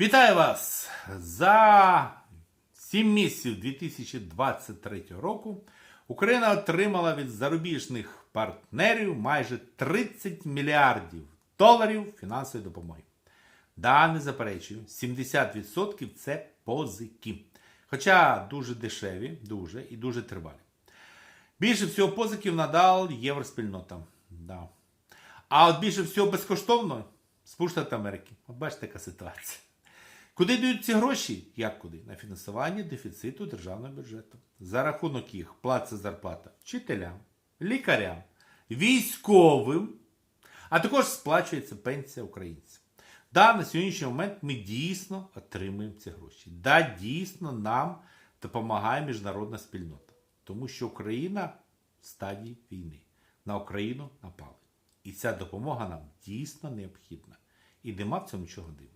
Вітаю вас! За 7 місяців 2023 року Україна отримала від зарубіжних партнерів майже 30 мільярдів доларів фінансової допомоги. Да, не заперечую, 70% це позики. Хоча дуже дешеві, дуже і дуже тривалі. Більше всього позиків надав євроспільнота. Да. А от більше всього безкоштовно Сполучені Америки. От бачите, яка ситуація. Куди дають ці гроші? Як куди? На фінансування дефіциту державного бюджету. За рахунок їх платиться зарплата вчителям, лікарям, військовим, а також сплачується пенсія українцям. Да, на сьогоднішній момент ми дійсно отримуємо ці гроші. Да, дійсно нам допомагає міжнародна спільнота. Тому що Україна в стадії війни. На Україну напали. І ця допомога нам дійсно необхідна. І нема в цьому нічого дивного.